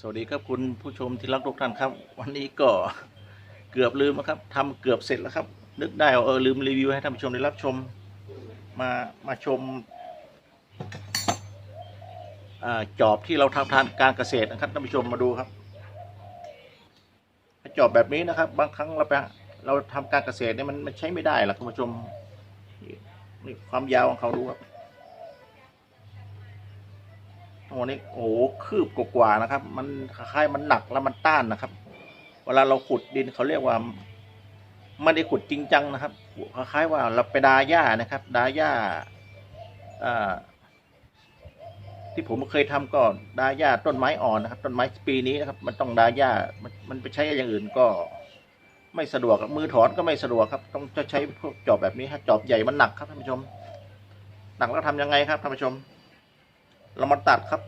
สวัสดีครับคุณผู้ชมที่รักทุกท่านครับ วันนี้ก็เกือบลืมนะครับทำเกือบเสร็จแล้วครับ นึกได้ว่าเออลืมรีวิวให้ท่านผู้ชมได้รับชมมามาชมอาจอบที่เราทำทานการเกษตรนะครับท่านผู้ชมมาดูครับจอบแบบนี้นะครับ บางครั้งเราไปเราทำการเกษตรเนี่ยมันมันใช้ไม่ได้หรอกท่านผู้ชมนี่ความยาวของเขาดูครับ โอ้นี่โอ้โหคืบกว่านะครับ มันคล้ายมันหนักแล้วมันต้านนะครับ เวลาเราขุดดินเขาเรียกว่าไม่ได้ขุดจริงจังนะครับคล้ายว่าเราไปดาหญ้านะครับ ดาหญ้าที่ผมเคยทำก็ดาหญ้าต้นไม้อ่อนนะครับ ต้นไม้ปีนี้นะครับ มันต้องดาหญ้ามันมันไปใช้อย่างอื่นก็ ไม่สะดวกมือถอนก็ไม่สะดวกครับ ต้องจะใช้พวกจอบแบบนี้ฮะจอบใหญ่มันหนักครับท่านผู้ชมหนักแล้วทำยังไงครับท่านผู้ชม เรามาตัดครับ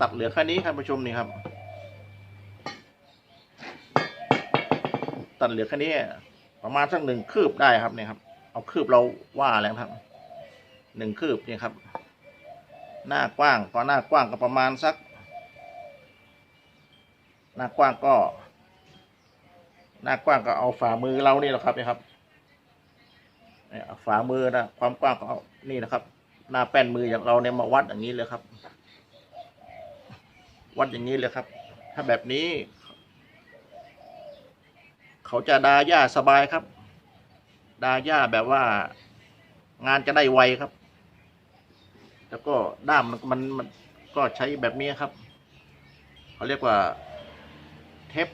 ตัดเหลือแค่นี้ครับผู้ชมนี่ครับ ตัดเหลือแค่นี้ ประมาณสักหนึ่งคืบได้ครับเนี่ยครับ เอาคืบเราว่าแล้วครับหนึ่งคืบนี่ครับ หน้ากว้างก็หน้ากว้างก็ประมาณสัก หน้ากว้างก็ หน้ากว้างก็เอาฝ่ามือเรานี่แหละครับนี่ครับเนี่ยฝ่ามือนะความกว้างก็เอานี่นะครับ หน้าแป้นมืออย่างเราเนี่ยมาวัดอย่างนี้เลยครับ วัดอย่างนี้เลยครับ ถ้าแบบนี้ เขาจะดาหญ้าสบายครับ ดาหญ้าแบบว่า งานจะได้ไวครับ แล้วก็ด้ามมันมันมันก็ใช้แบบนี้ครับ เขาเรียกว่า เทป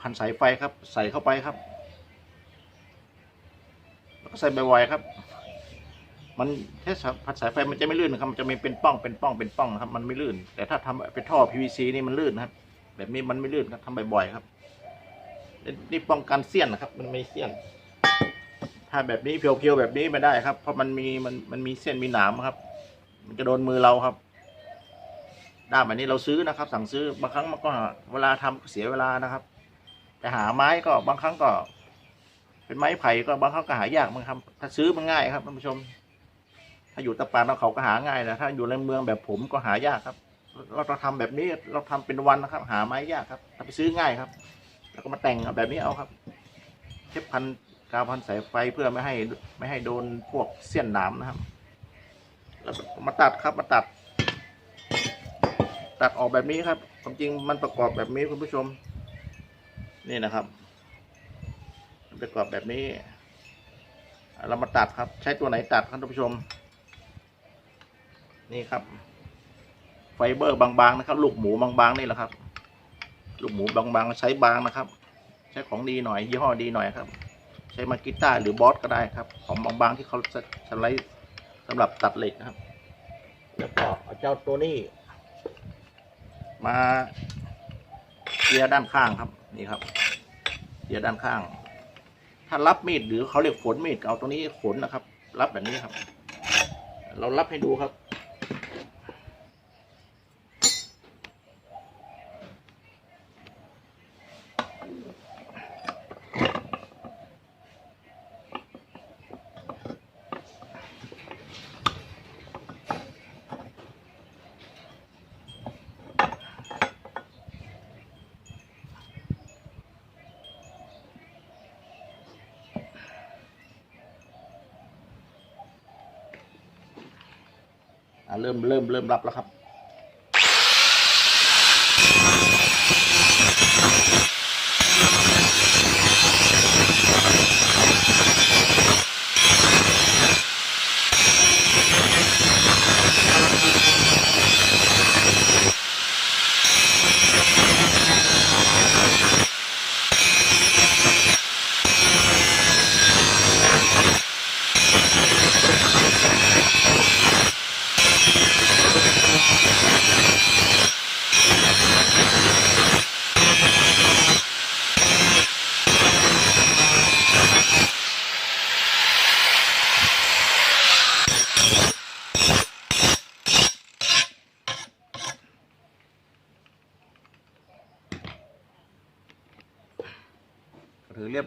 พันสายไฟครับ ใส่เข้าไปครับ แล้วก็ใส่บ่อยๆครับ มันแค่พัดสายไฟมันจะไม่ลื่นนะครับ มันจะมีเป็นป้องเป็นป้องเป็นป้องนะครับ มันไม่ลื่น แต่ถ้าทำเป็นท่อ PVC นี่มันลื่นนะครับ แบบนี้มันไม่ลื่นครับทำบ่อยๆครับ นี่ป้องกันเสี้ยนนะครับ มันไม่เสี้ยน ถ้าแบบนี้เพียวๆแบบนี้ไม่ได้ครับ เพราะมันมีมันมันมีเส้นมีหนามครับ มันจะโดนมือเราครับด้ามอันนี้เราซื้อนะครับ สั่งซื้อบางครั้งมันก็เวลาทำก็เสียเวลานะครับจะหาไม้ก็บางครั้งก็ เป็นไม้ไผ่ก็บางครั้งก็หายากบางครั้งถ้าซื้อมันง่ายครับท่านผู้ชม ถ้าอยู่ตะปานเราเขาก็หาง่ายนะถ้าอยู่ในเมืองแบบผมก็หายากครับ เราเราทำแบบนี้เราทำเป็นวันนะครับ หาไม้ยากครับถ้าไปซื้อง่ายครับ แล้วก็มาแต่งแบบนี้เอาครับเทปพันกาวพันสายไฟเพื่อไม่ให้ไม่ให้โดนพวกเสี้ยนหนามนะครับแล้วมาตัดครับมาตัด ตัดออกแบบนี้ครับความจริงมันประกอบแบบนี้คุณผู้ชม นี่นะครับประกอบแบบนี้ เรามาตัดครับ ใช้ตัวไหนตัดครับท่านผู้ชม นี่ครับ ไฟเบอร์บางๆนะครับ ลูกหมูบางๆนี่แหละครับ ลูกหมูบางๆใช้บางนะครับ ใช้ของดีหน่อยยี่ห้อดีหน่อยครับ ใช้มากิต้าหรือบอสก็ได้ครับ ของบางๆที่เขาสไลด์สำหรับตัดเหล็กนะครับ แล้วก็เอาเจ้าตัวนี้ มาเกียร์ด้านข้างครับ นี่ครับเกียร์ด้านข้าง ถ้ารับมีดหรือเขาเรียกฝนมีดเอาตรงนี้ฝนนะครับ รับแบบนี้ครับ เรารับให้ดูครับ ริ่มเริ่มเริ่มรับแล้วครับ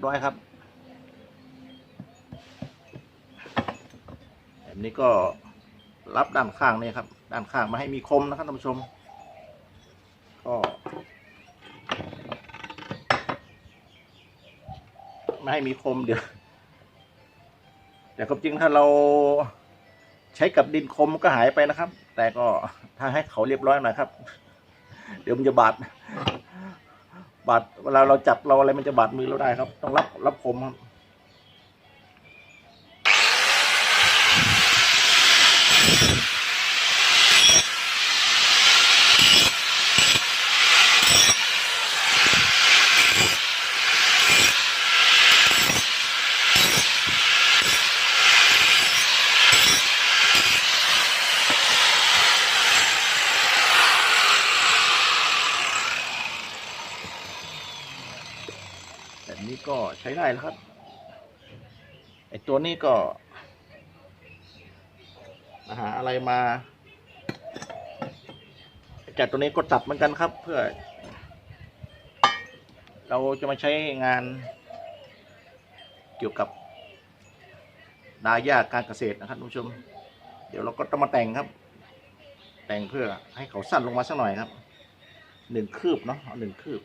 บร้อยครับแบบนี้ก็รับด้านข้างนี่ครับ ด้านข้างมาให้มีคมนะครับท่านผู้ชม ก็ไม่ให้มีคมเดี๋ยวแต่ความจริงถ้าเราใช้กับดินคมก็หายไปนะครับ แต่ก็ถ้าให้เขาเรียบร้อยหน่อยครับ เดี๋ยวมันจะบาด บาดเวลาเราจับเราอะไรมันจะบาดมือเราได้ครับ ต้องรับรับคมครับ นี้ก็ใช้ได้แล้วครับ ไอตัวนี้ก็มาหาอะไรมา จากตัวนี้ก็ตัดเหมือนกันครับ เพื่อ เราจะมาใช้งาน เกี่ยวกับดายาการเกษตรนะครับทุกผู้ชม เดี๋ยวเราก็ต้องมาแต่งครับ แต่งเพื่อให้เขาสั้นลงมาสักหน่อยครับหนึ่งคืบเนาะเอาหนึ่งคืบ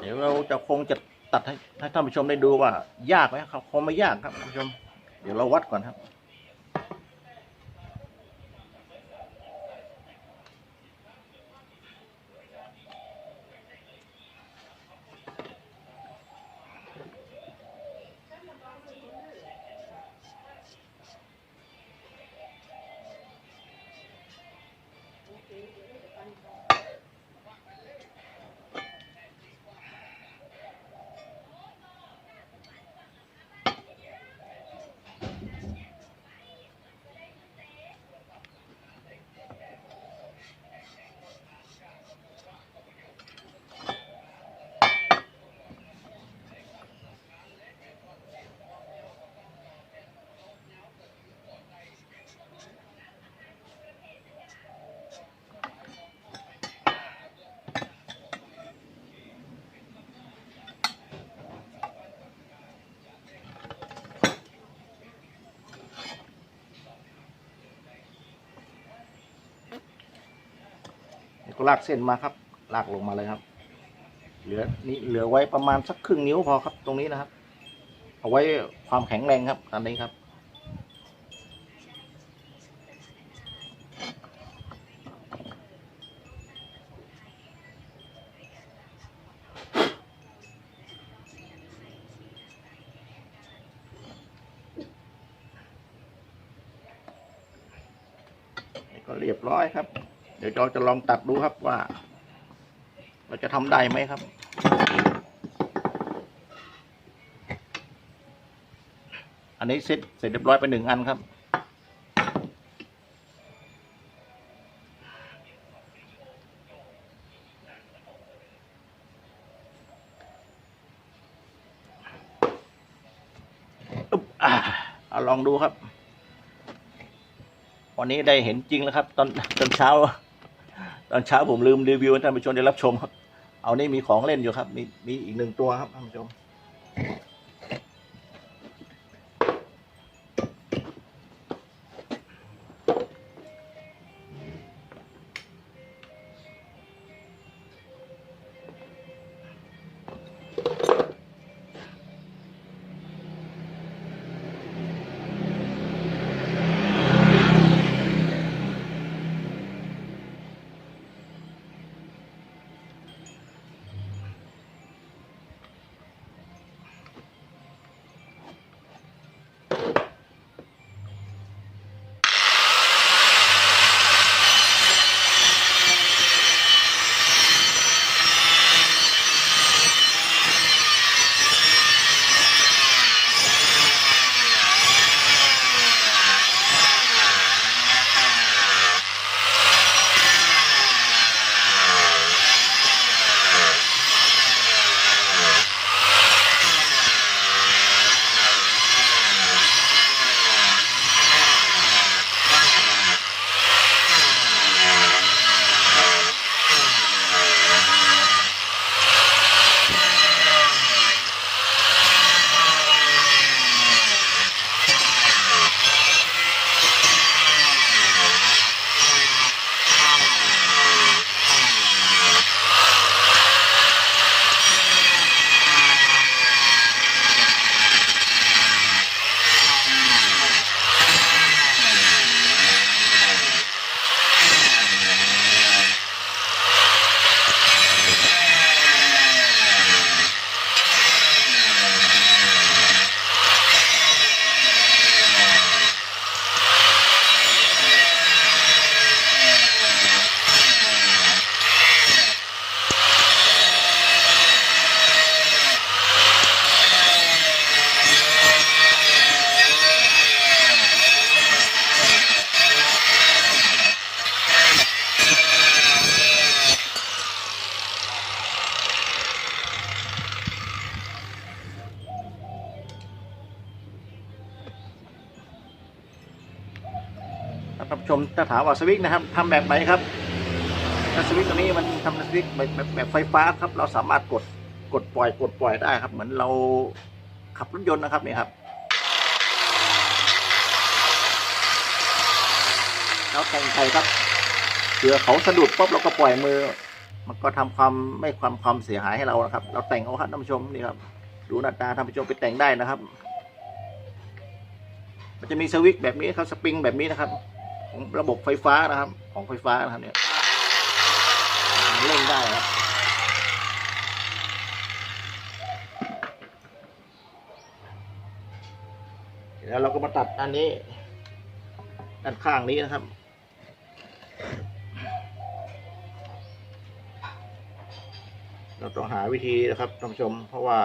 เดี๋ยวเราจะคงจะ ถ้าท่านผู้ชมได้ดูว่ายากไหมครับคงไม่ยากครับท่านผู้ชม เดี๋ยวเราวัดก่อนครับ ก็ ลากเส้นมาครับ ลากลงมาเลยครับ เหลือนี่เหลือไว้ประมาณสักครึ่งนิ้วพอครับ ตรงนี้นะครับ เอาไว้ความแข็งแรงครับอันนี้ครับนี่ก็เรียบร้อยครับ ดี๋ยวเราจะลองตัดดูครับว่า เราจะทำได้ไหมครับอันนี้เสร็จเสร็จเรียบร้อยไปหนึ่งอันครับอึ๊บอ่าเอาลองดูครับ วันนี้ได้เห็นจริงแล้วครับ ตอนตอนเช้า ตอนเช้าผมลืมรีวิวให้ท่านผู้ชมได้รับชมครับเอานี่มีของเล่นอยู่ครับ มีมีอีกหนึ่งตัวครับท่านผู้ชม มถ้าถามว่าสวิตช์นะครับทำแบบไหนครับถ้าสวิตช์ตัวนี้มันทำสวิตช์แบบแบบแบบไฟฟ้าครับ เราสามารถกดกดปล่อยกดปล่อยได้ครับ เหมือนเราขับรถยนต์นะครับนี่ครับเราแต่งไทยครับเผื่อเขาสะดุดปุ๊บเราก็ปล่อยมือ มันก็ทำความไม่ความความเสียหายให้เรานะครับ เราแต่งเอาครับท่านผู้ชมนี่ครับดูหน้าตาท่านผู้ชมไปแต่งได้นะครับ มันจะมีสวิตช์แบบนี้ครับสปริงแบบนี้นะครับ ของระบบไฟฟ้านะครับ ของไฟฟ้านะครับเนี่ยเล่นได้ครับแล้วเราก็มาตัดอันนี้ ด้านข้างนี้นะครับเราต้องหาวิธีนะครับท่านผู้ชมเพราะว่า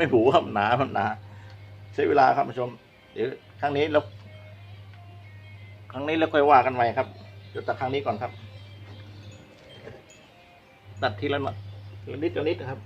ไม่หูครับหนามันหนาใช้เวลาครับผู้ชม เดี๋ยวครั้งนี้เราครั้งนี้เราค่อยว่ากันใหม่ครับเดี๋ยวตัดครั้งนี้ก่อนครับ ตัดทีละนิดละนิดนะครับ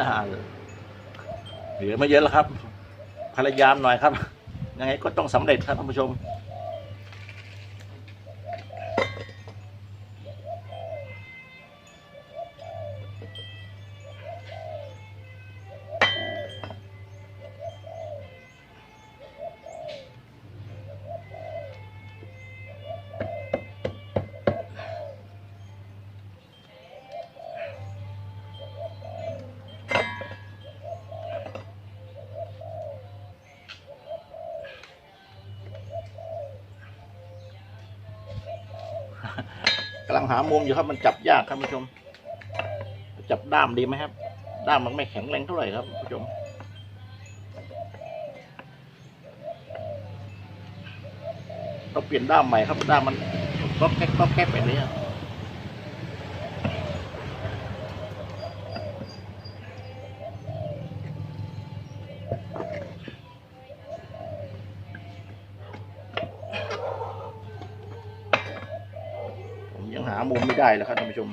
อ่า ไม่เยอะแล้วครับ พยายามหน่อยครับ ยังไงก็ต้องสำเร็จครับท่านผู้ชม ลังหามุมอยู่ครับ มันจับยากครับผู้ชม จับด้ามดีไหมครับ ด้ามมันไม่แข็งแรงเท่าไหร่ครับผู้ชมต้องเปลี่ยนด้ามใหม่ครับด้ามมันก๊อบแก๊กก๊อบแก๊กแบบนี้ครับ ได้แล้วครับท่านผู้ชม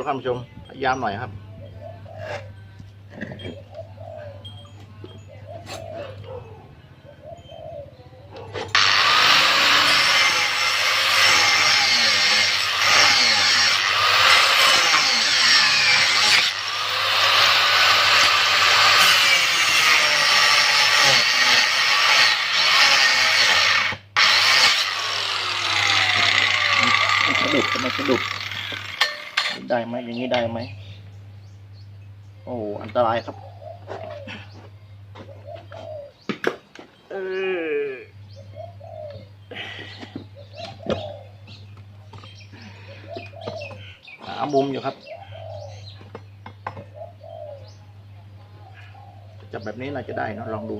เดียวครับท่านผู้ชมพยายามหน่อยครับ มันสะดุดมันสะดุด ได้ไหมอย่างนี้ได้ไหม โอ้ อันตรายครับ เออ หามุมอยู่ครับ จับแบบนี้น่าจะได้นะลองดู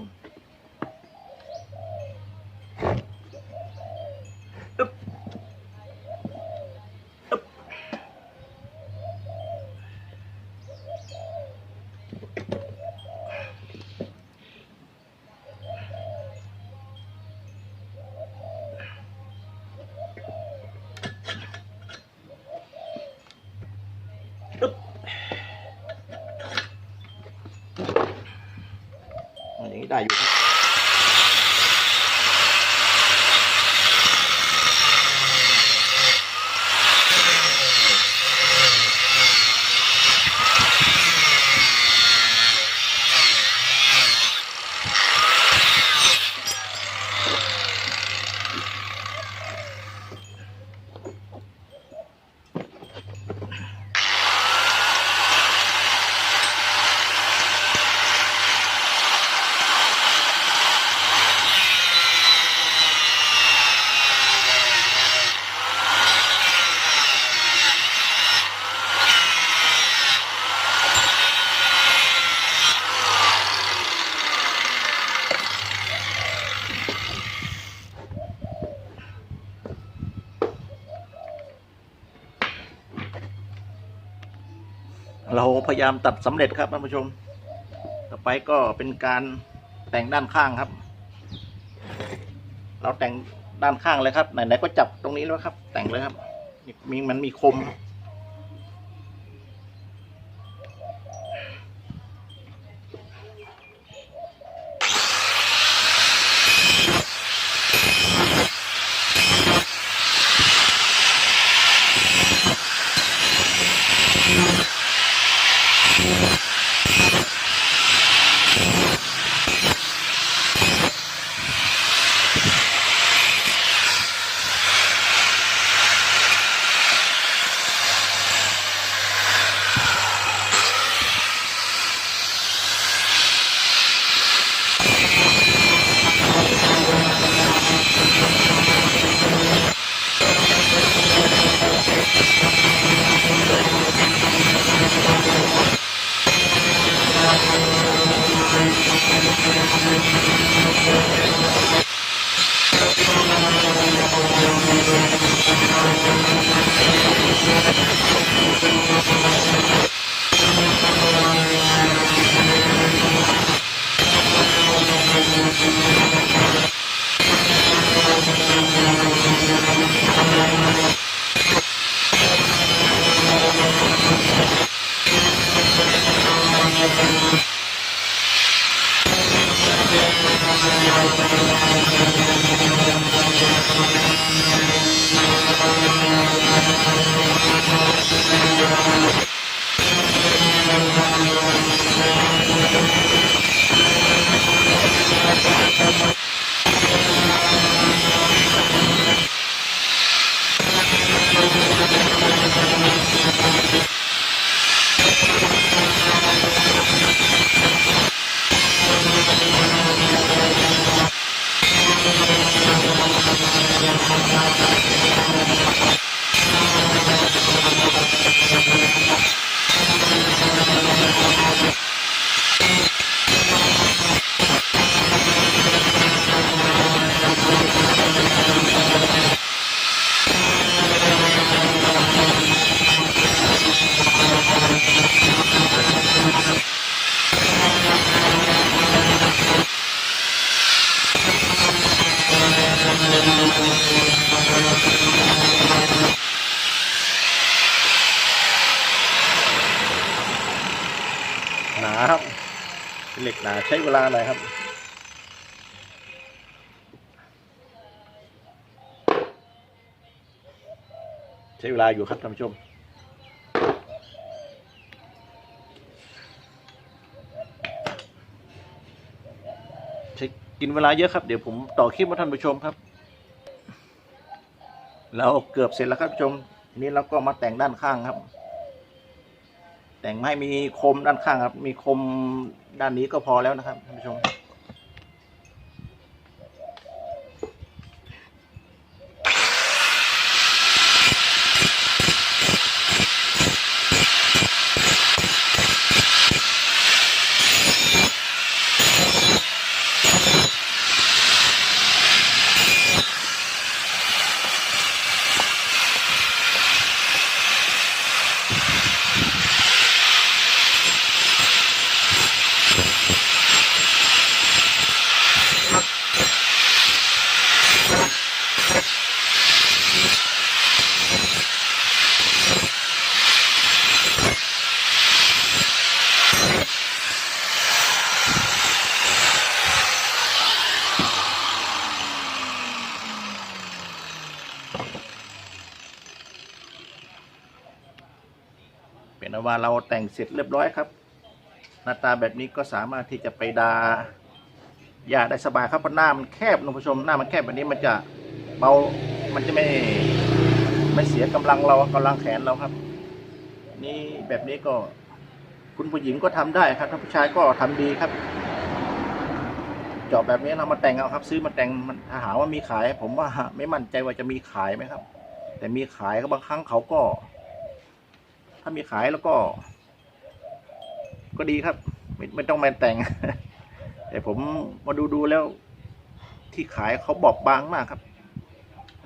พยายามตัดสำเร็จครับท่านผู้ชม ต่อไปก็เป็นการแต่งด้านข้างครับ เราแต่งด้านข้างเลยครับไหนๆก็จับตรงนี้แล้วครับ แต่งเลยครับมีมันมีคม ใช้เวลาหน่อยครับใช้เวลาอยู่ครับท่านผู้ชมใช้กินเวลาเยอะครับ เดี๋ยวผมต่อคลิปมาท่านผู้ชมครับ เราเกือบเสร็จแล้วครับท่านผู้ชม นี้เราก็มาแต่งด้านข้างครับ แต่งให้มีคมด้านข้างครับ มีคม ด้านนี้ก็พอแล้วนะครับท่านผู้ชม นอันว่าเราแต่งเสร็จเรียบร้อยครับ หน้าตาแบบนี้ก็สามารถที่จะไปดาหญ้าได้สบายครับเพราะหน้ามันแคบท่านผู้ชมหน้ามันแคบแบบนี้มันจะเบามันจะไม่ไม่เสียกำลังเรากำลังแขนเราครับ นี่แบบนี้ก็คุณผู้หญิงก็ทำได้ครับถ้าผู้ชายก็ทำดีครับเจาะแบบนี้เรามาแต่งเอาครับ ซื้อมาแต่งมันถ้าหาว่ามีขาย ผมว่าไม่มั่นใจว่าจะมีขายไหมครับ แต่มีขายก็บางครั้งเขาก็ ถ้ามีขายแล้วก็ ก็ดีครับ ไม่ไม่ต้องแมาแต่ง แต่ผมมาดูดูแล้ว ที่ขายเขาบอบบางมากครับ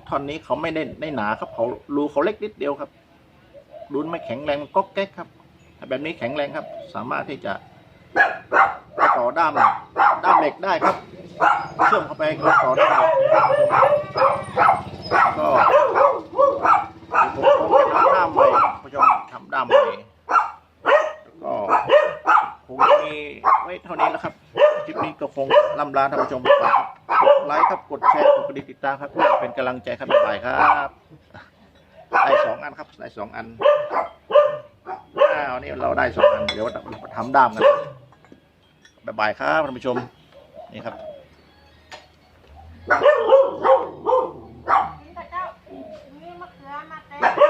ท่อนนี้เขาไม่ได้ได้หนาครับเขารูเขาเล็กนิดเดียวครับรูนไม่แข็งแรงมันก็แก๊กครับถ้าแบบนี้แข็งแรงครับ สามารถที่จะต่อด้ามด้ามเหล็กได้ครับ เชื่อมเข้าไปก็ต่อได้เลยก็ผมคงทำด้ามใหม่ครับผู้ชมทำด้ามใหม่แล้วก็คงมีไว้ เท่านี้แล้วครับ คลิปนี้ก็คงล่ำลาท่านผู้ชมไปก่อนครับกดไลค์ครับ กดแชร์ กดกระดิ่งติดตามครับเพื่อเป็นกำลังใจครับบ๊ายบายครับได้สองอันครับได้สองอันอ้าวนี่เราได้สองอัน เดี๋ยวเราทำด้ามกันบ๊ายบายครับท่านผู้ชมนี่ครับ พระเจ้ามีมะเขือมาแต่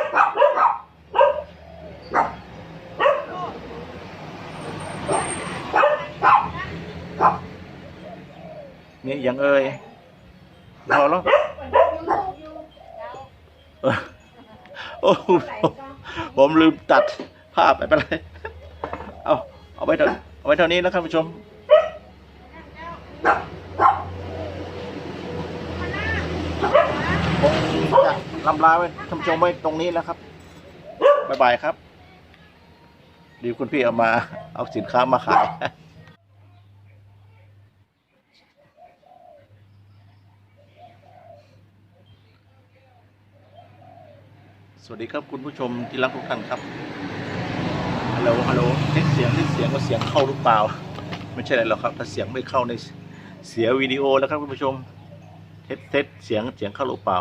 นี่ยังเอ่ยพอแล้วโอ้ผมลืมตัดภาพไปเป็นไรเอาเอาไว้เท่าเอาไว้เท่านี้แล้วครับผู้ชมผมจะลำลาไว้ท่านผู้ชมไว้ตรงนี้แล้วครับบ๊ายบายครับ ดีคุณพี่เอามา เอาสินค้ามาขาย สวัสดีครับคุณผู้ชมที่รักทุกท่านครับ ฮัลโหล ฮัลโหลเทสเสียงเทสเสียงว่าเสียงเข้าหรือเปล่า ไม่ใช่อะไรหรอกครับ ถ้าเสียงไม่เข้าในเสียวิดีโอแล้วครับคุณผู้ชม เทสเทสเสียงเสียงเข้าหรือเปล่า